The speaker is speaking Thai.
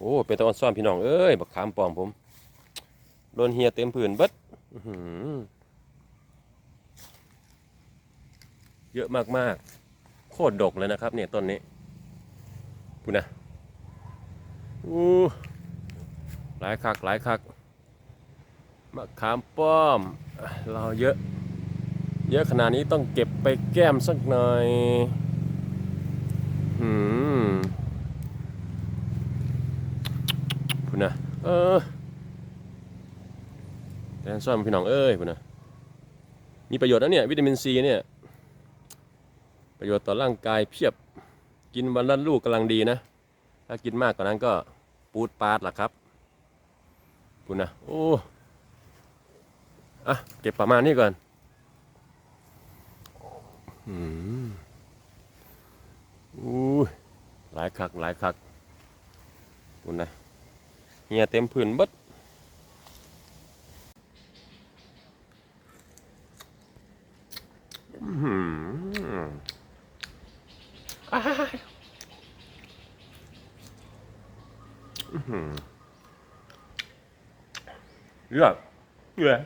โอ้เป็นตะออนซ่อนพี่น้องเอ้ยบักขามปลอมผมโดนเฮียเต็มผืนเบิดเยอะมากๆ โคตรดกเลยนะครับ เนี่ยต้นนี้พูนะอู้หลายคักหลายคักมะขามป้อม เราเยอะ เยอะขนาดนี้ต้องเก็บไปแก้มสักหน่อยหืม พูดนะเออแตนซ่อนพี่น้องเอ้ยพูดนะมีประโยชน์นะเนี่ยวิตามินซีเนี่ย ประโยชน์ต่อร่างกายเพียบกินวันละลูกกำลังดีนะ ถ้ากินมากกว่านั้นก็ปูดปาดล่ะครับพูดนะโอ้อะเก็บประมาณนี้ก่อนอืมอู้หลายคักหลายคักคุณนะ เฮียเต็มพื้นบดอือหืออ้ายอื้อหือเลือดเลือด